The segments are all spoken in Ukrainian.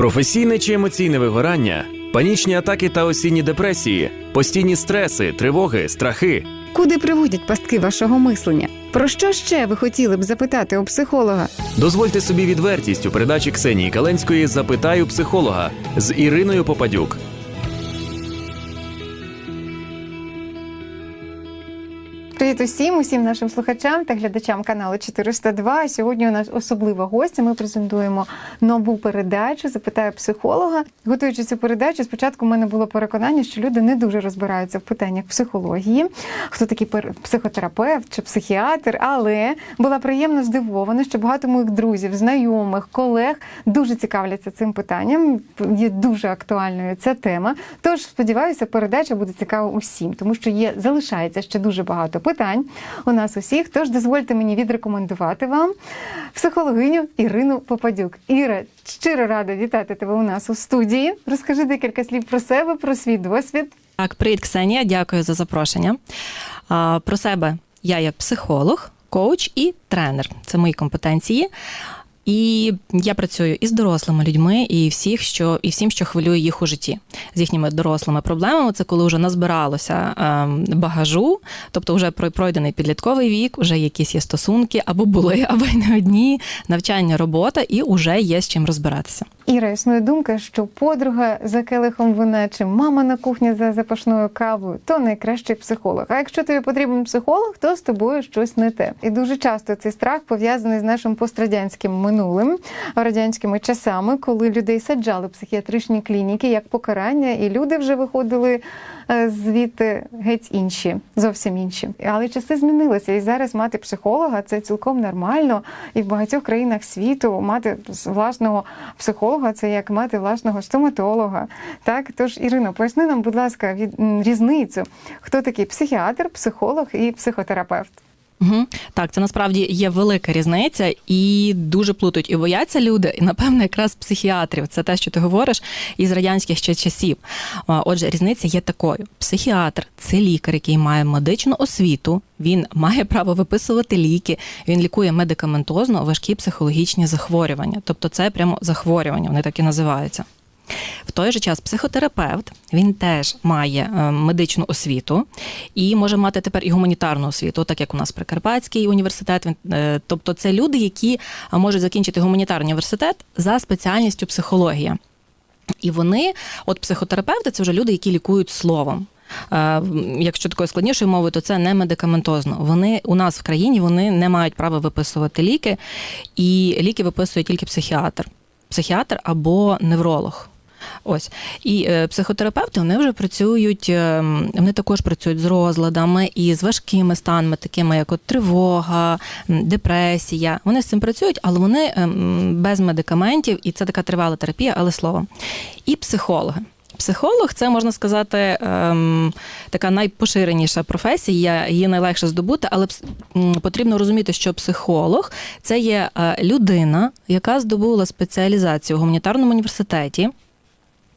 Професійне чи емоційне вигорання, панічні атаки та осінні депресії, постійні стреси, тривоги, страхи. Куди приводять пастки вашого мислення? Про що ще ви хотіли б запитати у психолога? Дозвольте собі відвертість у передачі Ксенії Каленської Запитаю психолога з Іриною Попадюк. Привіт усім, усім нашим слухачам та глядачам каналу 402. Сьогодні у нас особлива гостя. Ми презентуємо нову передачу. Запитаю психолога. Готуючи цю передачу, спочатку в мене було переконання, що люди не дуже розбираються в питаннях психології, хто такий психотерапевт чи психіатр. Але була приємно здивована, що багато моїх друзів, знайомих, колег дуже цікавляться цим питанням. Є дуже актуальною ця тема. Тож сподіваюся, передача буде цікава усім, тому що є залишається ще дуже багато питань у нас усіх. Тож дозвольте мені відрекомендувати вам психологиню Ірину Попадюк. Іра, щиро рада вітати тебе у нас у студії. Розкажи декілька слів про себе, про свій досвід. Так, привіт, Ксенія. Дякую за запрошення. Про себе я як психолог, коуч і тренер. Це мої компетенції. І я працюю із дорослими людьми і всіх, що і всім, що хвилює їх у житті, з їхніми дорослими проблемами. Це коли вже назбиралося ем, багажу, тобто вже про- пройдений підлітковий вік, вже якісь є стосунки, або були, або й не одні, навчання, робота, і вже є з чим розбиратися. Іра, існує думка, що подруга за келихом вина чи мама на кухні за запашною кавою то найкращий психолог. А якщо тобі потрібен психолог, то з тобою щось не те. І дуже часто цей страх пов'язаний з нашим пострадянським минулим, радянськими часами, коли людей саджали в психіатричні клініки як покарання, і люди вже виходили е, звідти геть інші, зовсім інші. Але часи змінилися, і зараз мати психолога це цілком нормально. І в багатьох країнах світу мати власного психолога це як мати власного стоматолога. Так, тож Ірино, поясни нам, будь ласка, від різницю, хто такий психіатр, психолог і психотерапевт. Угу. Так, це насправді є велика різниця, і дуже плутають і бояться люди, і напевно якраз психіатрів. Це те, що ти говориш із радянських ще часів. Отже, різниця є такою: психіатр це лікар, який має медичну освіту. Він має право виписувати ліки. Він лікує медикаментозно важкі психологічні захворювання. Тобто, це прямо захворювання, вони так і називаються. В той же час психотерапевт він теж має е, медичну освіту і може мати тепер і гуманітарну освіту, так як у нас Прикарпатський університет. Е, Тобто, це люди, які е, можуть закінчити гуманітарний університет за спеціальністю психологія. І вони, от психотерапевти, це вже люди, які лікують словом. Якщо такою складнішою мовою, то це не медикаментозно. Вони у нас в країні вони не мають права виписувати ліки, і ліки виписує тільки психіатр, психіатр або невролог. Ось і е, психотерапевти вони вже працюють, е, вони також працюють з розладами і з важкими станами, такими як от тривога, депресія. Вони з цим працюють, але вони е, без медикаментів, і це така тривала терапія, але словом. І психологи. Психолог це можна сказати ем, така найпоширеніша професія, її найлегше здобути, але потрібно розуміти, що психолог це є е, людина, яка здобула спеціалізацію в гуманітарному університеті.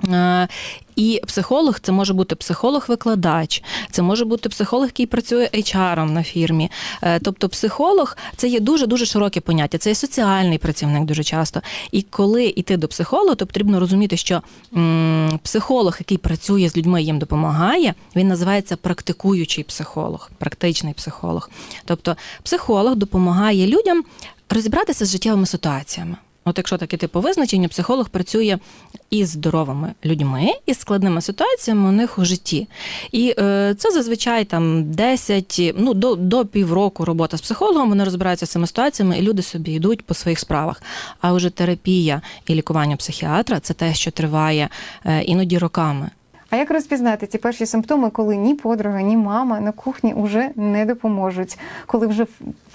Е, І психолог це може бути психолог-викладач, це може бути психолог, який працює HR на фірмі. Е, Тобто, психолог це є дуже дуже широке поняття. Це є соціальний працівник дуже часто. І коли йти до психолога, то потрібно розуміти, що психолог, який працює з людьми, їм допомагає, він називається практикуючий психолог, практичний психолог. Тобто, психолог допомагає людям розібратися з життєвими ситуаціями. От якщо таке типу визначення, психолог працює із здоровими людьми, із складними ситуаціями у них у житті. І е, це зазвичай там 10, ну до, до півроку робота з психологом, вони розбираються з цими ситуаціями, і люди собі йдуть по своїх справах. А вже терапія і лікування психіатра це те, що триває е, іноді роками. А як розпізнати ті перші симптоми, коли ні подруга, ні мама на кухні вже не допоможуть, коли вже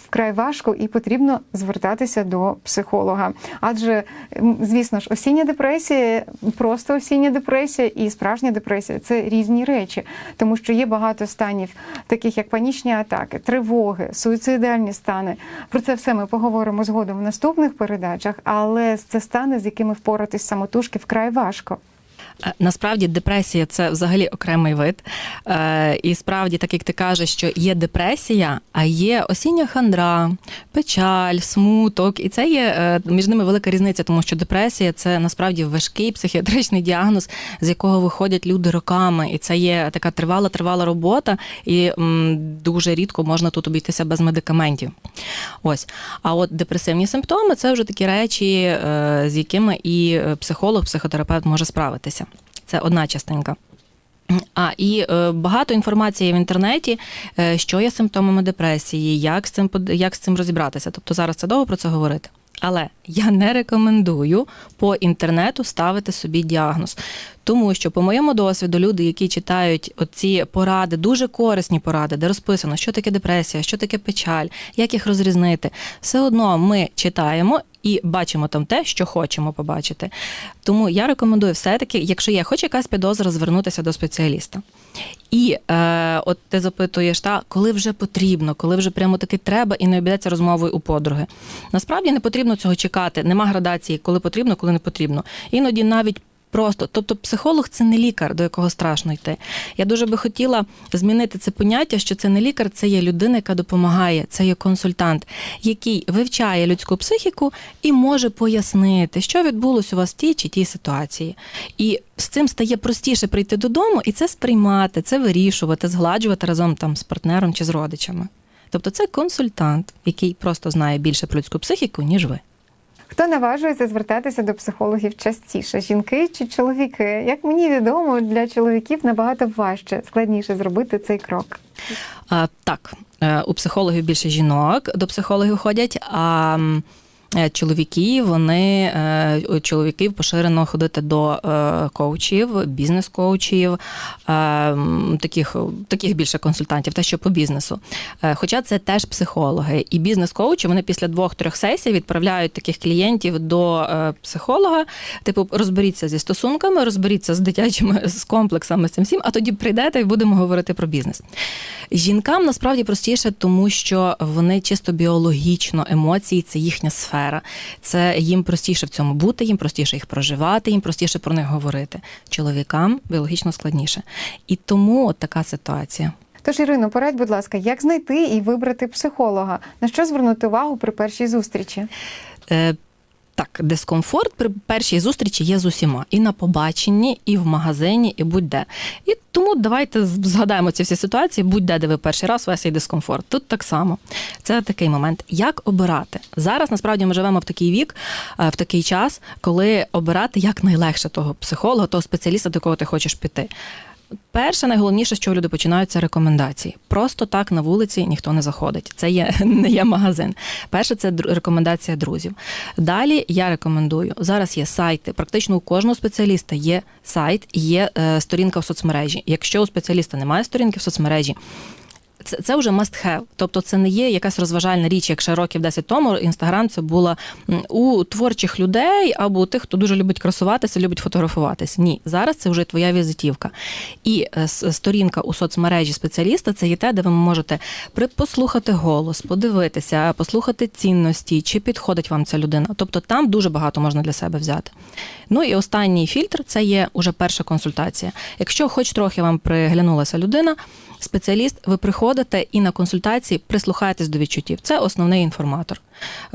вкрай важко і потрібно звертатися до психолога? Адже, звісно ж, осіння депресія, просто осіння депресія і справжня депресія це різні речі, тому що є багато станів, таких як панічні атаки, тривоги, суїцидальні стани. Про це все ми поговоримо згодом в наступних передачах, але це стани, з якими впоратись самотужки вкрай важко. Е, Насправді депресія це взагалі окремий вид. Е, І справді, так як ти кажеш, що є депресія, а є осіння хандра, печаль, смуток. І це є е, між ними велика різниця, тому що депресія це насправді важкий психіатричний діагноз, з якого виходять люди роками. І це є така тривала, тривала робота, і дуже рідко можна тут обійтися без медикаментів. Ось. А от депресивні симптоми це вже такі речі, з якими і психолог, психотерапевт може справитися. Це одна частинка. А і е, багато інформації в інтернеті, е, що є симптомами депресії, як з цим як з цим розібратися. Тобто зараз це довго про це говорити. Але я не рекомендую по інтернету ставити собі діагноз. Тому що, по моєму досвіду, люди, які читають оці поради, дуже корисні поради, де розписано, що таке депресія, що таке печаль, як їх розрізнити, все одно ми читаємо і бачимо там те, що хочемо побачити. Тому я рекомендую все-таки, якщо є хоч якась підозра, звернутися до спеціаліста. І е, от ти запитуєш, та коли вже потрібно, коли вже прямо таки треба і не обійдеться розмовою у подруги. Насправді не потрібно цього чекати. Нема градації, коли потрібно, коли не потрібно. Іноді навіть. Просто, тобто, психолог це не лікар, до якого страшно йти. Я дуже би хотіла змінити це поняття, що це не лікар, це є людина, яка допомагає, це є консультант, який вивчає людську психіку і може пояснити, що відбулося у вас в тій чи тій ситуації. І з цим стає простіше прийти додому і це сприймати, це вирішувати, згладжувати разом там з партнером чи з родичами. Тобто, це консультант, який просто знає більше про людську психіку, ніж ви. Хто наважується звертатися до психологів частіше? Жінки чи чоловіки? Як мені відомо, для чоловіків набагато важче, складніше зробити цей крок. А, так, е, у психологів більше жінок до психологів ходять, а чоловіки, вони е, чоловіків поширено ходити до е, коучів, бізнес-коучів, е, таких, таких більше консультантів, те, що по бізнесу. Е, Хоча це теж психологи. І бізнес-коучі вони після двох-трьох сесій відправляють таких клієнтів до е, психолога. Типу, розберіться зі стосунками, розберіться з дитячими з комплексами з цим всім, а тоді прийдете і будемо говорити про бізнес. Жінкам насправді простіше, тому що вони чисто біологічно емоції, це їхня сфера. Це їм простіше в цьому бути, їм простіше їх проживати, їм простіше про них говорити. Чоловікам біологічно складніше. І тому от така ситуація. Тож, Ірино, порадь, будь ласка, як знайти і вибрати психолога? На що звернути увагу при першій зустрічі? Е, так, дискомфорт при першій зустрічі є з усіма і на побаченні, і в магазині, і будь-де. І тому давайте згадаємо ці всі ситуації, будь-де, де ви перший раз, у вас є дискомфорт. Тут так само. Це такий момент. Як обирати? Зараз насправді ми живемо в такий вік, е, в такий час, коли обирати як найлегше того психолога, того спеціаліста, до кого ти хочеш піти. Перше, найголовніше, що люди починають, це рекомендації. Просто так на вулиці ніхто не заходить. Це є не є магазин. Перше, це рекомендація друзів. Далі я рекомендую. Зараз є сайти. Практично у кожного спеціаліста є сайт, є е, сторінка в соцмережі. Якщо у спеціаліста немає сторінки в соцмережі. Це, це вже must have. Тобто це не є якась розважальна річ, як ще років 10 тому інстаграм це було м, у творчих людей або у тих, хто дуже любить красуватися, любить фотографуватись. Ні, зараз це вже твоя візитівка. І е, сторінка у соцмережі спеціаліста це є те, де ви можете послухати голос, подивитися, послухати цінності, чи підходить вам ця людина. Тобто там дуже багато можна для себе взяти. Ну і останній фільтр це є уже перша консультація. Якщо хоч трохи вам приглянулася людина, спеціаліст, ви приходите і на консультації прислухаєтесь до відчуттів. Це основний інформатор.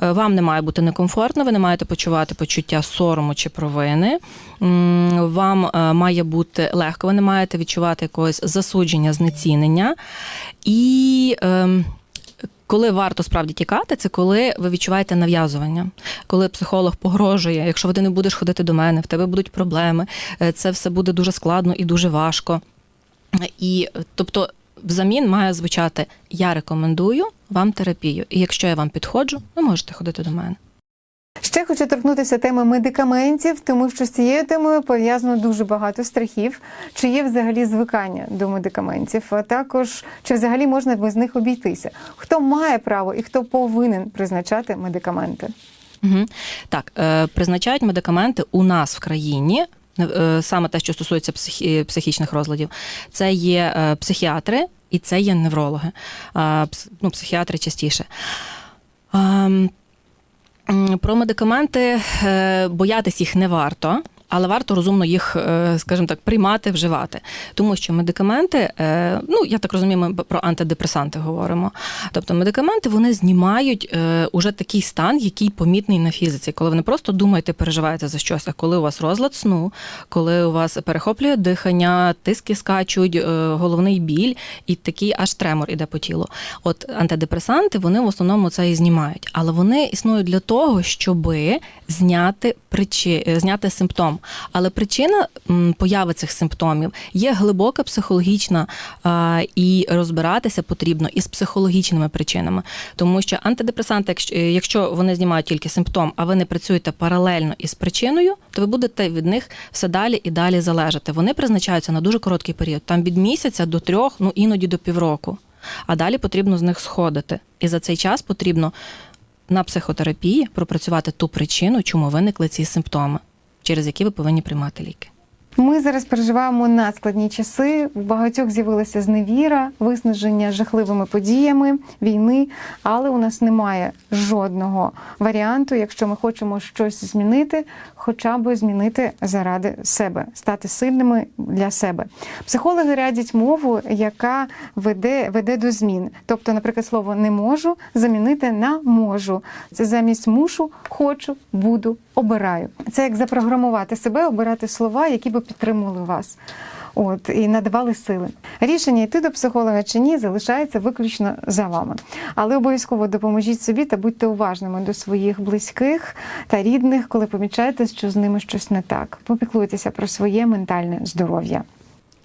Е, Вам не має бути некомфортно, ви не маєте почувати почуття сорому чи провини. Вам е, має бути легко, ви не маєте відчувати якогось засудження, знецінення. І ем, коли варто справді тікати, це коли ви відчуваєте нав'язування, коли психолог погрожує, якщо ти не будеш ходити до мене, в тебе будуть проблеми, е, це все буде дуже складно і дуже важко. І тобто, взамін має звучати: я рекомендую вам терапію. І якщо я вам підходжу, ви можете ходити до мене. Ще хочу торкнутися теми медикаментів, тому що з цією темою пов'язано дуже багато страхів. Чи є взагалі звикання до медикаментів? А також чи взагалі можна без них обійтися? Хто має право і хто повинен призначати медикаменти? Угу. Так, е, призначають медикаменти у нас в країні. Е, Саме те, що стосується психі- психічних розладів, це є е, психіатри і це є неврологи. Ну, психіатри частіше. Про медикаменти е, боятись їх не варто. Але варто розумно їх, е, скажімо так, приймати, вживати. Тому що медикаменти, е, ну я так розумію, ми про антидепресанти говоримо. Тобто медикаменти вони знімають е, уже такий стан, який помітний на фізиці, коли ви не просто думаєте, переживаєте за щось, а коли у вас розлад сну, коли у вас перехоплює дихання, тиски скачуть, головний біль і такий аж тремор іде по тілу. От антидепресанти вони в основному це і знімають, але вони існують для того, щоби зняти причи... е, зняти симптом. Але причина появи цих симптомів є глибока психологічна, і розбиратися потрібно із психологічними причинами, тому що антидепресанти, е, якщо вони знімають тільки симптом, а ви не працюєте паралельно із причиною, то ви будете від них все далі і далі залежати. Вони призначаються на дуже короткий період, там від місяця до трьох, ну іноді до півроку. А далі потрібно з них сходити. І за цей час потрібно на психотерапії пропрацювати ту причину, чому виникли ці симптоми, через які ви повинні приймати ліки. Ми зараз переживаємо надскладні часи. У багатьох з'явилася зневіра, виснаження жахливими подіями війни, але у нас немає жодного варіанту, якщо ми хочемо щось змінити, хоча б змінити заради себе, стати сильними для себе. Психологи радять мову, яка веде, веде до змін. Тобто, наприклад, слово не можу замінити на можу. Це замість мушу, хочу, буду, обираю. Це як запрограмувати себе, обирати слова, які би підтримували вас. От і надавали сили. Рішення йти до психолога чи ні залишається виключно за вами. Але обов'язково допоможіть собі та будьте уважними до своїх близьких та рідних, коли помічаєте, що з ними щось не так. Попіклуйтеся про своє ментальне здоров'я.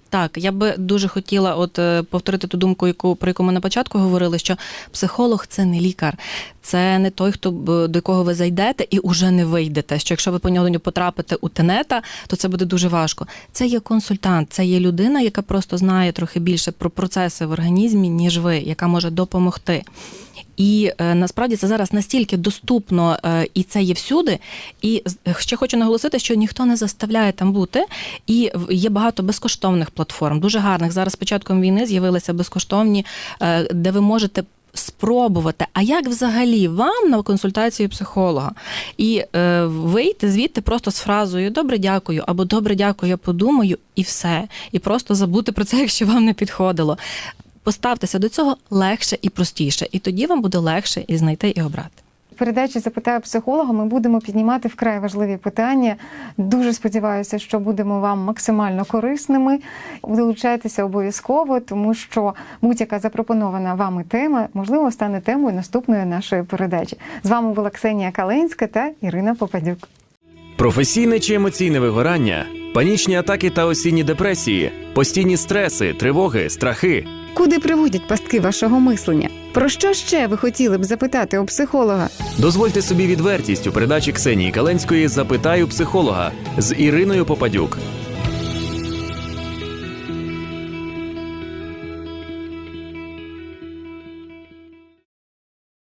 Так, я би дуже хотіла от е, повторити ту думку, яку про яку ми на початку говорили, що психолог це не лікар, це не той, хто до кого ви зайдете і уже не вийдете. Що якщо ви по нього потрапите у тенета, то це буде дуже важко. Це є консультант, це є людина, яка просто знає трохи більше про процеси в організмі, ніж ви, яка може допомогти. І е, насправді це зараз настільки доступно, е, і це є всюди. І з- ще хочу наголосити, що ніхто не заставляє там бути. І є багато безкоштовних платформ, дуже гарних. Зараз з початком війни з'явилися безкоштовні, е, де ви можете. Спробувати, а як взагалі вам на консультацію психолога? І е, вийти звідти просто з фразою Добре, дякую, або добре, дякую, я подумаю, і все. І просто забути про це, якщо вам не підходило. Поставтеся до цього легше і простіше, і тоді вам буде легше і знайти і обрати. Передачі запитаю психолога. Ми будемо піднімати вкрай важливі питання. Дуже сподіваюся, що будемо вам максимально корисними. Долучайтеся обов'язково, тому що будь-яка запропонована вами тема можливо стане темою наступної нашої передачі. З вами була Ксенія Каленська та Ірина Попадюк. Професійне чи емоційне вигорання, панічні атаки та осінні депресії, постійні стреси, тривоги, страхи. Куди приводять пастки вашого мислення? Про що ще ви хотіли б запитати у психолога? Дозвольте собі відвертість у передачі Ксенії Каленської Запитаю психолога з Іриною Попадюк